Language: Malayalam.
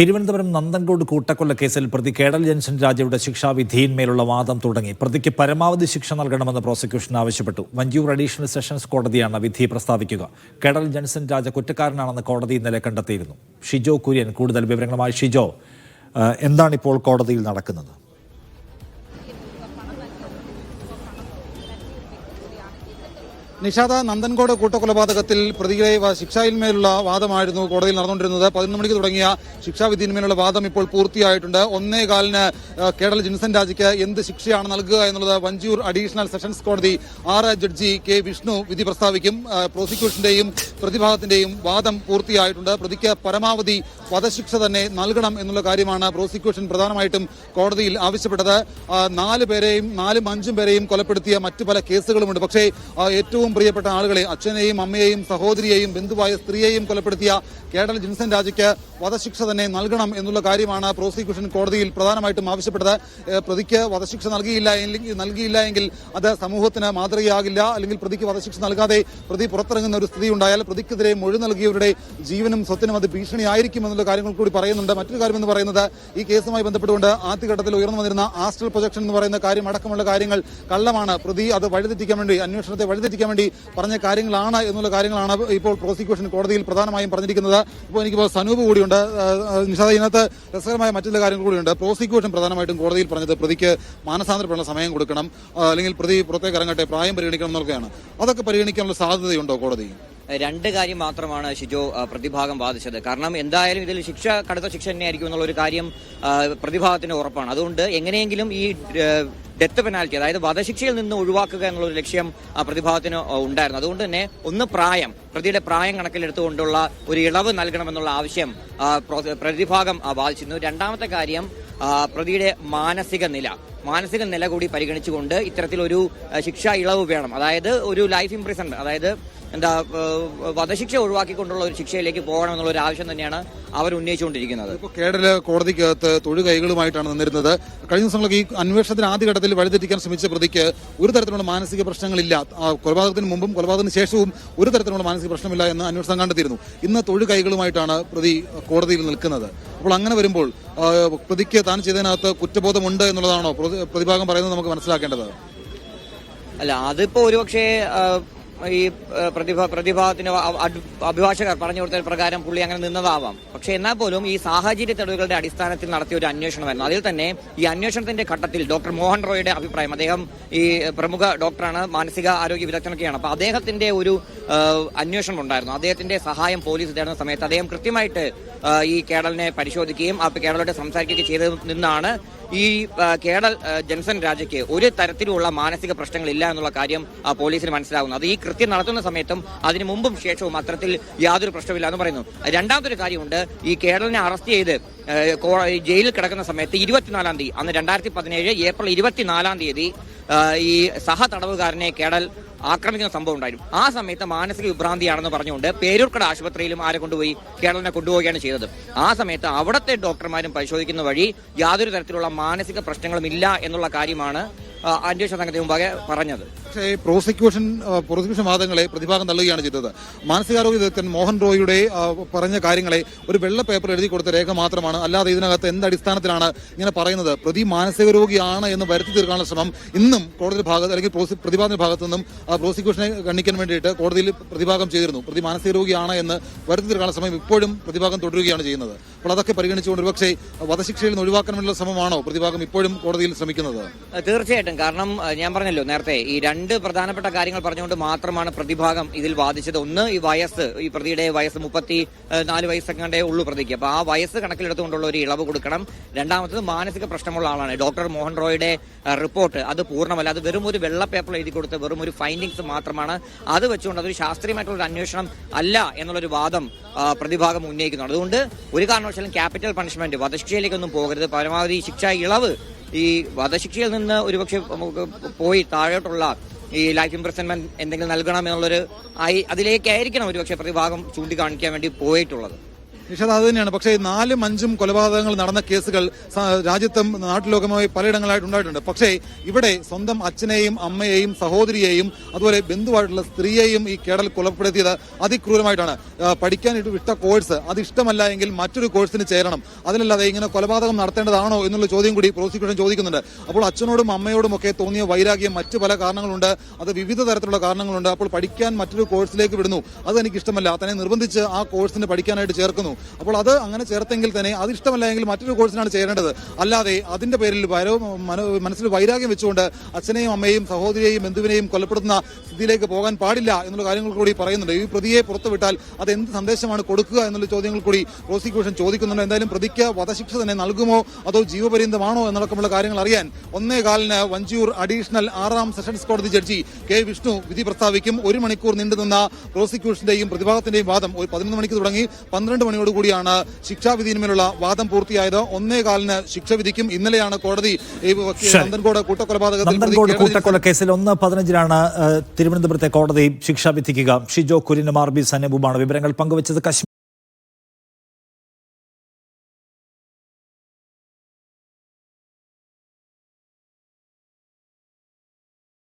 തിരുവനന്തപുരം നന്ദൻകോട് കൂട്ടക്കൊല കേസിൽ പ്രതി കേടൽ ജൻസൺ രാജയുടെ ശിക്ഷാവിധിയിന്മേലുള്ള വാദം തുടങ്ങി. പ്രതിക്ക് പരമാവധി ശിക്ഷ നൽകണമെന്ന് പ്രോസിക്യൂഷൻ ആവശ്യപ്പെട്ടു. വഞ്ചൂർ അഡീഷണൽ സെഷൻസ് കോടതിയാണ് വിധി പ്രസ്താവിക്കുക. കേടൽ ജൻസൺ രാജ കുറ്റക്കാരനാണെന്ന് കോടതി ഇന്നലെ കണ്ടെത്തിയിരുന്നു. ഷിജോ കുര്യൻ കൂടുതൽ വിവരങ്ങളുമായി ഷിജോ. എന്താണ് എന്താണിപ്പോൾ കോടതിയിൽ നടക്കുന്നത്? നിഷാദ നന്ദൻകോട് കൂട്ടക്കൊലപാതകത്തിൽ പ്രതികളെ ശിക്ഷയിന്മേലുള്ള വാദമായിരുന്നു കോടതിയിൽ നടന്നുകൊണ്ടിരുന്നത്. പതിനൊന്ന് മണിക്ക് തുടങ്ങിയ ശിക്ഷാവിധിയിന്മേലുള്ള വാദം ഇപ്പോൾ പൂർത്തിയായിട്ടുണ്ട്. ഒന്നേ കാലിന് കേരള ജിൻസൻ രാജയ്ക്ക് എന്ത് ശിക്ഷയാണ് നൽകുക എന്നുള്ളത് വഞ്ചൂർ അഡീഷണൽ സെഷൻസ് കോടതി ആറ് ജഡ്ജി കെ വിഷ്ണു വിധി പ്രസ്താവിക്കും. പ്രോസിക്യൂഷന്റെയും പ്രതിഭാഗത്തിന്റെയും വാദം പൂർത്തിയായിട്ടുണ്ട്. പ്രതിക്ക് പരമാവധി വധശിക്ഷ തന്നെ നൽകണം എന്നുള്ള കാര്യമാണ് പ്രോസിക്യൂഷൻ പ്രധാനമായിട്ടും കോടതിയിൽ ആവശ്യപ്പെട്ടത്. നാല് പേരെയും നാലും അഞ്ചും പേരെയും കൊലപ്പെടുത്തിയ മറ്റു പല കേസുകളുമുണ്ട്. പക്ഷേ ആ, ഏറ്റവും പ്രിയപ്പെട്ട ആളുകളെ അച്ഛനെയും അമ്മയെയും സഹോദരിയെയും ബന്ധുവായ സ്ത്രീയെയും കൊലപ്പെടുത്തിയ കേഡൽ ജിൻസൻ രാജയ്ക്ക് വധശിക്ഷ തന്നെ നൽകണം എന്നുള്ള കാര്യമാണ് പ്രോസിക്യൂഷൻ കോടതിയിൽ പ്രധാനമായിട്ടും ആവശ്യപ്പെട്ടത്. പ്രതിക്ക് വധശിക്ഷ നൽകിയില്ല നൽകിയില്ല എങ്കിൽ അത് സമൂഹത്തിന് മാതൃകയാകില്ല. അല്ലെങ്കിൽ പ്രതിക്ക് വധശിക്ഷ നൽകാതെ പ്രതി പുറത്തിറങ്ങുന്ന ഒരു സ്ഥിതി ഉണ്ടായാൽ പ്രതിക്കെതിരെ മൊഴി നൽകിയവരുടെ ജീവനും സ്വത്തിനും അത് ഭീഷണിയായിരിക്കും എന്നുള്ള കാര്യങ്ങൾ കൂടി പറയുന്നുണ്ട്. മറ്റൊരു കാര്യം എന്ന് പറയുന്നത് ഈ കേസുമായി ബന്ധപ്പെട്ടുകൊണ്ട് ആദ്യഘട്ടത്തിൽ ഉയർന്നു വന്നിരുന്ന ആസ്ട്രൽ പ്രൊജക്ഷൻ എന്ന് പറയുന്ന കാര്യം അടക്കമുള്ള കാര്യങ്ങൾ കള്ളമാണ്. പ്രതി അത് വഴിതെറ്റിക്കാൻ വേണ്ടി അന്വേഷണത്തെ വഴിതെറ്റിക്കാൻ വേണ്ടി പറഞ്ഞ കാര്യങ്ങളാണ് എന്നുള്ള കാര്യങ്ങളാണ് ഇപ്പോൾ പ്രോസിക്യൂഷൻ കോടതിയിൽ പ്രധാനമായും പറഞ്ഞിരിക്കുന്നത്. ഇപ്പോൾ എനിക്കിപ്പോൾ സനൂപ് കൂടിയുണ്ട്. നിഷാദ ഇതിനകത്ത് രസകരമായ മറ്റു ചില കാര്യങ്ങൾ കൂടിയുണ്ട്. പ്രോസിക്യൂഷൻ പ്രധാനമായിട്ടും കോടതിയിൽ പറഞ്ഞത് പ്രതിക്ക് മാനസാന്തരപ്പെടാനുള്ള സമയം കൊടുക്കണം. അല്ലെങ്കിൽ പ്രതി പുറത്തേക്ക് ഇറങ്ങട്ടെ പ്രായം പരിഗണിക്കണം എന്നൊക്കെയാണ്. അതൊക്കെ പരിഗണിക്കാനുള്ള സാധ്യതയുണ്ടോ കോടതി? രണ്ട് കാര്യം മാത്രമാണ് ഷിജോ പ്രതിഭാഗം ബാധിച്ചത്. കാരണം എന്തായാലും ഇതിൽ ശിക്ഷ കടുത്ത ശിക്ഷ തന്നെയായിരിക്കും എന്നുള്ള ഒരു കാര്യം പ്രതിഭാഗത്തിന് ഉറപ്പാണ്. അതുകൊണ്ട് എങ്ങനെയെങ്കിലും ഈ ഡെത്ത് പെനാൽറ്റി അതായത് വധശിക്ഷയിൽ നിന്ന് ഒഴിവാക്കുക എന്നുള്ള ഒരു ലക്ഷ്യം പ്രതിഭാഗത്തിന് ഉണ്ടായിരുന്നു. അതുകൊണ്ട് തന്നെ ഒന്ന് പ്രായം പ്രതിയുടെ പ്രായം കണക്കിലെടുത്തുകൊണ്ടുള്ള ഒരു ഇളവ് നൽകണമെന്നുള്ള ആവശ്യം പ്രതിഭാഗം വാദിച്ചിരുന്നു രണ്ടാമത്തെ കാര്യം പ്രതിയുടെ മാനസിക നില. മാനസിക നില കൂടി പരിഗണിച്ചുകൊണ്ട് ഇത്തരത്തിലൊരു ശിക്ഷ ഇളവ് വേണം. അതായത് ഒരു ലൈഫ് ഇംപ്രിസൺമെന്റ് അതായത് എന്താ വധശിക്ഷ ഒഴിവാക്കിക്കൊണ്ടുള്ള ഒരു ശിക്ഷയിലേക്ക് പോകണം എന്നുള്ള ഒരു ആവശ്യം തന്നെയാണ് അവർ ഉന്നയിച്ചുകൊണ്ടിരിക്കുന്നത് ഇപ്പോൾ കേരള കോടതിക്കകത്ത് തൊഴു കൈകളുമായിട്ടാണ് നിന്നിരുന്നത്. കഴിഞ്ഞ ദിവസങ്ങളൊക്കെ ഈ അന്വേഷണത്തിന് ആദ്യഘട്ടത്തിൽ വഴിതെറ്റിക്കാൻ ശ്രമിച്ച പ്രതിക്ക് ഒരു തരത്തിലുള്ള മാനസിക പ്രശ്നങ്ങളില്ല. കൊലപാതകത്തിന് മുമ്പും കൊലപാതകത്തിന് ശേഷവും ഒരു തരത്തിലുള്ള മാനസിക പ്രശ്നമില്ല എന്ന് അന്വേഷണം കണ്ടെത്തിയിരുന്നു. ഇന്ന് തൊഴു കൈകളുമായിട്ടാണ് പ്രതി കോടതിയിൽ നിൽക്കുന്നത്. അപ്പോൾ അങ്ങനെ വരുമ്പോൾ പ്രതിക്ക് താൻ ചെയ്തതിനകത്ത് കുറ്റബോധമുണ്ട് എന്നുള്ളതാണോ പ്രതിഭാഗം പറയുന്നത് നമുക്ക് മനസ്സിലാക്കേണ്ടത് അല്ല അതിപ്പോ ഒരുപക്ഷെ ഈ പ്രതിഭ പ്രതിഭാഗത്തിന് അഭിഭാഷകർ പറഞ്ഞു കൊടുത്ത പ്രകാരം പുള്ളി അങ്ങനെ നിന്നതാവാം. പക്ഷെ എന്നാൽ പോലും ഈ സാഹചര്യ തെളിവുകളുടെ അടിസ്ഥാനത്തിൽ നടത്തിയ ഒരു അന്വേഷണമായിരുന്നു. അതിൽ തന്നെ ഈ അന്വേഷണത്തിന്റെ ഘട്ടത്തിൽ ഡോക്ടർ മോഹൻ റോയുടെ അഭിപ്രായം അദ്ദേഹം ഈ പ്രമുഖ ഡോക്ടറാണ് മാനസിക ആരോഗ്യ വിദഗ്ധനൊക്കെയാണ്. അപ്പൊ അദ്ദേഹത്തിന്റെ ഒരു അന്വേഷണം ഉണ്ടായിരുന്നു. അദ്ദേഹത്തിന്റെ സഹായം പോലീസ് തേടുന്ന സമയത്ത് അദ്ദേഹം കൃത്യമായിട്ട് ഈ കേഡലിനെ പരിശോധിക്കുകയും ആ കേഡലോട് സംസാരിക്കുകയും ചെയ്തതിൽ നിന്നാണ് ഈ കേടൽ ജൻസൺ രാജയ്ക്ക് ഒരു തരത്തിലുള്ള മാനസിക പ്രശ്നങ്ങളില്ല എന്നുള്ള കാര്യം പോലീസിന് മനസ്സിലാകുന്നത് ഈ കൃത്യം നടത്തുന്ന സമയത്തും അതിനു മുമ്പും ശേഷവും അത്തരത്തിൽ യാതൊരു പ്രശ്നമില്ല എന്ന് പറയുന്നു. രണ്ടാമതൊരു കാര്യമുണ്ട് ഈ കേഡലിനെ അറസ്റ്റ് ചെയ്ത് ജയിലിൽ കിടക്കുന്ന സമയത്ത് ഇരുപത്തിനാലാം തീയതി അന്ന് രണ്ടായിരത്തി പതിനേഴ് ഏപ്രിൽ ഇരുപത്തിനാലാം തീയതി ഈ സഹ തടവുകാരനെ കേടൽ ആക്രമിക്കുന്ന സംഭവം ഉണ്ടായിരുന്നു. ആ സമയത്ത് മാനസിക വിഭ്രാന്തിയാണെന്ന് പറഞ്ഞുകൊണ്ട് പേരൂർക്കട ആശുപത്രിയിലും ആരെ കൊണ്ടുപോയി കേരളനെ കൊണ്ടുപോവുകയാണ് ചെയ്തത്. ആ സമയത്ത് അവിടുത്തെ ഡോക്ടർമാരും പരിശോധിക്കുന്ന വഴി യാതൊരു തരത്തിലുള്ള മാനസിക പ്രശ്നങ്ങളും ഇല്ല എന്നുള്ള കാര്യമാണ് അന്വേഷണ സംഘത്തിന് മുമ്പാകെ പറഞ്ഞത്. പക്ഷേ പ്രോസിക്യൂഷൻ പ്രോസിക്യൂഷൻ വാദങ്ങളെ പ്രതിഭാഗം തള്ളുകയാണ് ചെയ്തത്. മാനസികാരോഗ്യ വിദഗ്ധൻ മോഹൻ റോയിയുടെ പറഞ്ഞ കാര്യങ്ങളെ ഒരു വെള്ള പേപ്പർ എഴുതി കൊടുത്ത രേഖ മാത്രമാണ്. അല്ലാതെ ഇതിനകത്ത് എന്ത് അടിസ്ഥാനത്തിലാണ് ഇങ്ങനെ പറയുന്നത്? പ്രതി മാനസിക രോഗിയാണ് എന്ന് വരുത്തി തീർക്കാനുള്ള ശ്രമം ഇന്നും കോടതി ഭാഗത്ത് അല്ലെങ്കിൽ പ്രതിഭാഗത്തിന്റെ ഭാഗത്തു നിന്നും പ്രോസിക്യൂഷനെ കണ്ണിക്കാൻ വേണ്ടിയിട്ട് കോടതിയിൽ പ്രതിഭാഗം ചെയ്തിരുന്നു. പ്രതി മാനസിക രോഗിയാണ് എന്ന് വരുത്തി തീർക്കാനുള്ള ശ്രമം ഇപ്പോഴും പ്രതിഭാഗം തുടരുകയാണ് ചെയ്യുന്നത്. അപ്പോൾ അതൊക്കെ പരിഗണിച്ചുകൊണ്ട് ഒരുപക്ഷെ വധശിക്ഷയിൽ നിന്ന് ഒഴിവാക്കാൻ വേണ്ടിയുള്ള ശ്രമമാണോ പ്രതിഭാഗം ഇപ്പോഴും കോടതിയിൽ ശ്രമിക്കുന്നത്? ആ, തീർച്ചയായിട്ടും. കാരണം ഞാൻ പറഞ്ഞല്ലോ നേരത്തെ ഈ രണ്ട് പ്രധാനപ്പെട്ട കാര്യങ്ങൾ പറഞ്ഞുകൊണ്ട് മാത്രമാണ് പ്രതിഭാഗം ഇതിൽ വാദിച്ചത്. ഒന്ന് ഈ വയസ്സ് ഈ പ്രതിയുടെ വയസ്സ് മുപ്പത്തി നാല് വയസ്സൊക്കെ ഉള്ളു പ്രതിക്ക്. അപ്പൊ ആ വയസ്സ് കണക്കിലെടുത്തുകൊണ്ടുള്ള ഒരു ഇളവ് കൊടുക്കണം. രണ്ടാമത്തത് മാനസിക പ്രശ്നമുള്ള ആളാണ്. ഡോക്ടർ മോഹൻ റോയുടെ റിപ്പോർട്ട് അത് പൂർണമല്ല. അത് വെറും ഒരു വെള്ള പേപ്പർ എഴുതി കൊടുത്ത് വെറും ഒരു ഫൈൻഡിങ്സ് മാത്രമാണ്. അത് വെച്ചുകൊണ്ട് അതൊരു ശാസ്ത്രീയമായിട്ടുള്ള ഒരു അന്വേഷണം അല്ല എന്നുള്ളൊരു വാദം പ്രതിഭാഗം ഉന്നയിക്കുന്നുണ്ട്. അതുകൊണ്ട് ഒരു കാരണവശാലും ക്യാപിറ്റൽ പണിഷ്മെന്റ് വധശിക്ഷയിലേക്കൊന്നും പോകരുത്. പരമാവധി ശിക്ഷ ഇളവ് ഈ വധശിക്ഷയിൽ നിന്ന് ഒരുപക്ഷെ നമുക്ക് പോയി താഴോട്ടുള്ള ഈ ലൈഫ് ഇംപ്രസൺമെന്റ് എന്തെങ്കിലും നൽകണം എന്നുള്ളൊരു അതിലേക്കായിരിക്കണം ഒരുപക്ഷെ പ്രതിഭാഗം ചൂണ്ടിക്കാണിക്കാൻ വേണ്ടി പോയിട്ടുള്ളത്. നിഷാദ് അത് തന്നെയാണ്. പക്ഷേ നാലും അഞ്ചും കൊലപാതകങ്ങൾ നടന്ന കേസുകൾ രാജ്യത്തും നാട്ടിലോകമായി പലയിടങ്ങളായിട്ട് ഉണ്ടായിട്ടുണ്ട്. പക്ഷേ ഇവിടെ സ്വന്തം അച്ഛനെയും അമ്മയെയും സഹോദരിയെയും അതുപോലെ ബന്ധുവായിട്ടുള്ള സ്ത്രീയെയും ഈ കേടൽ കൊലപ്പെടുത്തിയത് അതിക്രൂരമായിട്ടാണ്. പഠിക്കാൻ വിട്ട കോഴ്സ് അത് ഇഷ്ടമല്ല എങ്കിൽ മറ്റൊരു കോഴ്സിന് ചേരണം. അതിലല്ലാതെ ഇങ്ങനെ കൊലപാതകം നടത്തേണ്ടതാണോ എന്നുള്ള ചോദ്യം കൂടി പ്രോസിക്യൂഷൻ ചോദിക്കുന്നുണ്ട്. അപ്പോൾ അച്ഛനോടും അമ്മയോടും ഒക്കെ തോന്നിയ വൈരാഗ്യം മറ്റു പല കാരണങ്ങളുണ്ട്. അത് വിവിധ തരത്തിലുള്ള കാരണങ്ങളുണ്ട്. അപ്പോൾ പഠിക്കാൻ മറ്റൊരു കോഴ്സിലേക്ക് വിടുന്നു. അത് എനിക്ക് ഇഷ്ടമല്ല തന്നെ നിർബന്ധിച്ച് ആ കോഴ്സിന് പഠിക്കാനായിട്ട് ചേർക്കുന്നു. അപ്പോൾ അത് അങ്ങനെ ചേർത്തെങ്കിൽ തന്നെ അത് ഇഷ്ടമല്ല എങ്കിൽ മറ്റൊരു കോഴ്സിനാണ് ചേരേണ്ടത്. അല്ലാതെ അതിന്റെ പേരിൽ മനസ്സിൽ വൈരാഗ്യം വെച്ചുകൊണ്ട് അച്ഛനെയും അമ്മയെയും സഹോദരിയെയും ബന്ധുവിനെയും കൊലപ്പെടുത്തുന്ന സ്ഥിതിയിലേക്ക് പോകാൻ പാടില്ല എന്നുള്ള കാര്യങ്ങൾ കൂടി പറയുന്നുണ്ട്. ഈ പ്രതിയെ പുറത്തുവിട്ടാൽ അത് എന്ത് സന്ദേശമാണ് കൊടുക്കുക എന്നുള്ള ചോദ്യങ്ങൾ കൂടി പ്രോസിക്യൂഷൻ ചോദിക്കുന്നുണ്ട്. എന്തായാലും പ്രതിക്ക് വധശിക്ഷ തന്നെ നൽകുമോ അതോ ജീവപര്യന്തമാണോ എന്നടക്കമുള്ള കാര്യങ്ങൾ അറിയാൻ ഒന്നേ കാലിന് വഞ്ചിയൂർ അഡീഷണൽ ആറാം സെഷൻസ് കോടതി ജഡ്ജി കെ വിഷ്ണു വിധി പ്രസ്താവിക്കും. ഒരു മണിക്കൂർ നീണ്ടുനിന്ന പ്രോസിക്യൂഷന്റെയും പ്രതിഭാഗത്തിന്റെയും വാദം ഒരു പതിനൊന്ന് മണിക്ക് തുടങ്ങി. പന്ത്രണ്ട് മണിയോട് കൂടിയാണ് ശിക്ഷാവിധിയിന്മേലുള്ള വാദം പൂർത്തിയായത്. ഒന്നേ കാലിന് ശിക്ഷ വിധിക്കും ഇന്നലെയാണ് കോടതി. നന്ദൻകോട് കൂട്ടക്കൊലപാതകത്തിൽ പ്രതി കൂട്ടക്കൊല കേസിൽ ഒന്ന് പതിനഞ്ചിനാണ് തിരുവനന്തപുരത്തെ കോടതി ശിക്ഷ വിധിക്കുക ഷിജോ കുര്യനും ആർ ബി സനബുമാണ് വിവരങ്ങൾ പങ്കുവച്ചത്. കശ്മീർ